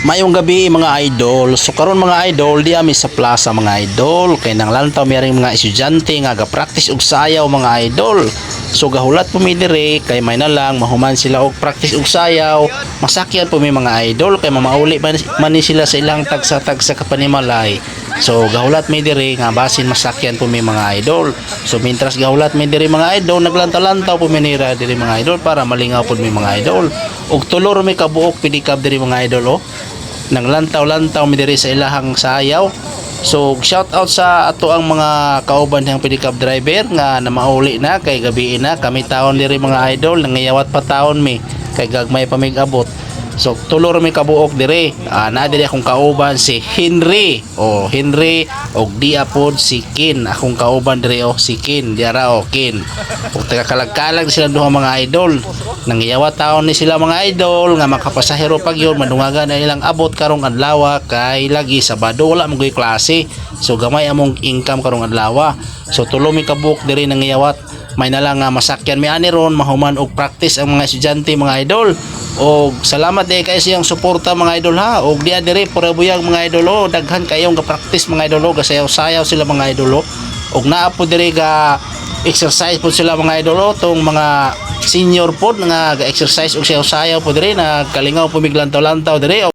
Mayong gabi mga idol. So karon mga idol, di ami sa plaza mga idol. Kay nang lantaw mayring mga estudyante nga ga-practice og sayaw mga idol. So gahulat po mi dire kay may na lang mahuman sila og practice og sayaw. Masakyan po mi mga idol kay mamauli man, man sila sa ilang tagsa-tagsa kapanimalay. So gahulat mi dire nga basin masakyan po mi mga idol. So mintras gahulat mi dire mga idol, naglantaw-lantaw po mi nira dire mga idol para malingaw po mi mga idol. Og tulor mi kabuok pidikab dire mga idol oh nang lantaw-lantaw mi diri sa ilahang sayaw. So shout out sa ato ang mga kauban ng pedicab driver nga na mauli na kay gabi na kami taon diri mga idol nangiyawat pa taon mi kay gagmay pa mig abot. So tulor mi kabuok diri. Ah, na diri akong kauban si Henry. O Henry og di apod si Kin. Akong kauban diri o si Kin. Diara o Kin. Ug taga sila duha mga idol. Nangiyawa taon ni sila mga idol nga makapasahero pag yun madungagan na ilang abot karong adlaw kay lagi Sabado wala mo klase. So gamay among income karong adlaw. So tulo mi kabuok diri nangiyawat may na lang nga masakyan mi ani ron mahuman og practice ang mga estudyante mga idol og salamat eh kay siyang suporta mga idol ha? Og diya diri pura buyag mga idol oh, daghan kayong ga practice mga idol oh, gasayaw-sayaw sila mga idol oh. og naa po diri ga exercise po sila mga idol oh, tong mga senior pod nga ga exercise og sayaw-sayaw po diri. Na kalingaw pumiglantaw-lantaw diri. oh.